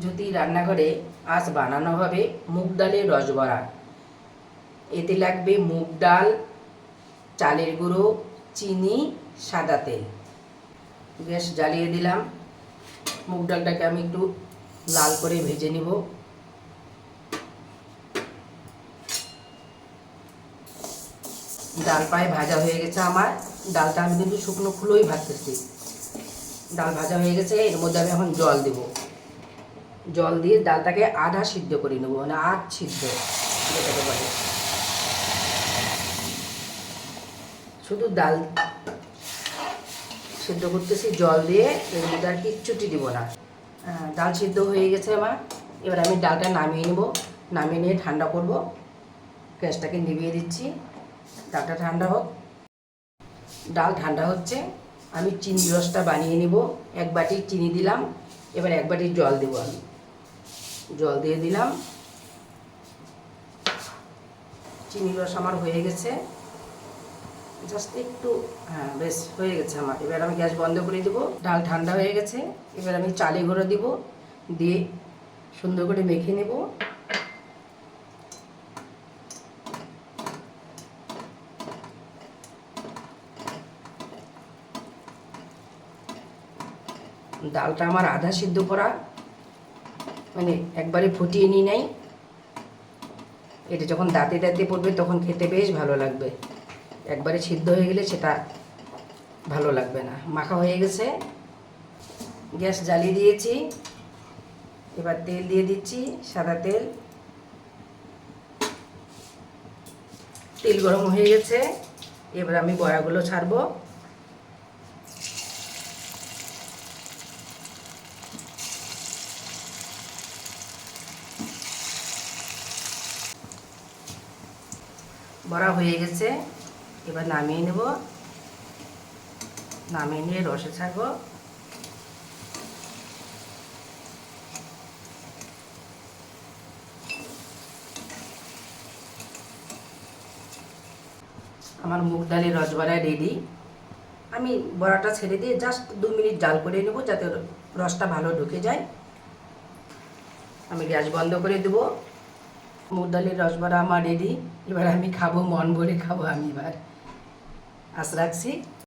জ্যোতি রান্নাঘরে আজ বানানো হবে, মুগ ডালের রসবড়া এতে লাগবে মুগ ডাল, চালের গুঁড়ো, চিনি, সাদা তেল। গ্যাস জ্বালিয়ে দিলাম। মুগ ডালটাকে আমি একটু লাল করে ভেজে নিব। ডাল পায়ে ভাজা হয়ে গেছে আমার। ডালটা আমি কিন্তু শুকনো ফুলোই ভাজতেছি। ডাল ভাজা হয়ে গেছে, এর মধ্যে আমি এখন জল দেব। জল দিয়ে ডালটাকে আধা সিদ্ধ করে নেব মানে আধ সিদ্ধ, যেটাকে বলে। শুধু ডাল সিদ্ধ করতেছি, জল দিয়ে এর মধ্যে আর কিচ্ছুটি দিব না। ডাল সিদ্ধ হয়ে গেছে আমার। এবার আমি ডালটা নামিয়ে নেব, নামিয়ে নিয়ে ঠান্ডা করব। গ্যাসটাকে নিভিয়ে দিচ্ছি। ডালটা ঠান্ডা হোক। ডাল ঠান্ডা হচ্ছে, আমি চিনি রসটা বানিয়ে নিব। এক বাটি চিনি দিলাম, এবার এক বাটি জল দেবো আমি। জল দিয়ে দিলাম। চিনি রস আমার হয়ে গেছে। জাস্ট একটু হ্যাঁ বেশ, হয়ে গেছে আমার। এবার আমি গ্যাস বন্ধ করে দেবো। ডাল ঠান্ডা হয়ে গেছে। এবার আমি চালে গুঁড়ো দিব। দিয়ে সুন্দর করে মেখে নেব। ডালটা আমার আধা সিদ্ধ করা। মানে একবারে ফুটিয়ে নিই নাই। এটা যখন দাঁতে দাঁতে পড়বে তখন খেতে বেশ ভালো লাগবে। একবারে সিদ্ধ হয়ে গেলে সেটা ভালো লাগবে না। মাখা হয়ে গেছে। গ্যাস জ্বালিয়ে দিয়েছি। এবার তেল দিয়ে দিচ্ছি, সাদা তেল। তেল গরম হয়ে গেছে। এবার আমি বড়াগুলো ছাড়বো। বড়া হয়ে গেছে। এবার নামিয়ে নেব। নামিয়ে নিয়ে রসে ছাড়বো। আমার মুগ ডালের রসবড়া রেডি আমি বড়াটা ছেড়ে দিয়ে জাস্ট দু মিনিট জাল করে নেব যাতে রসটা ভালো ঢুকে যায়। আমি গ্যাস বন্ধ করে দেবো। মুগ ডালের আমার রেডি এবার আমি খাব মন ভরে খাব আমি এবার। আশ রাখছি।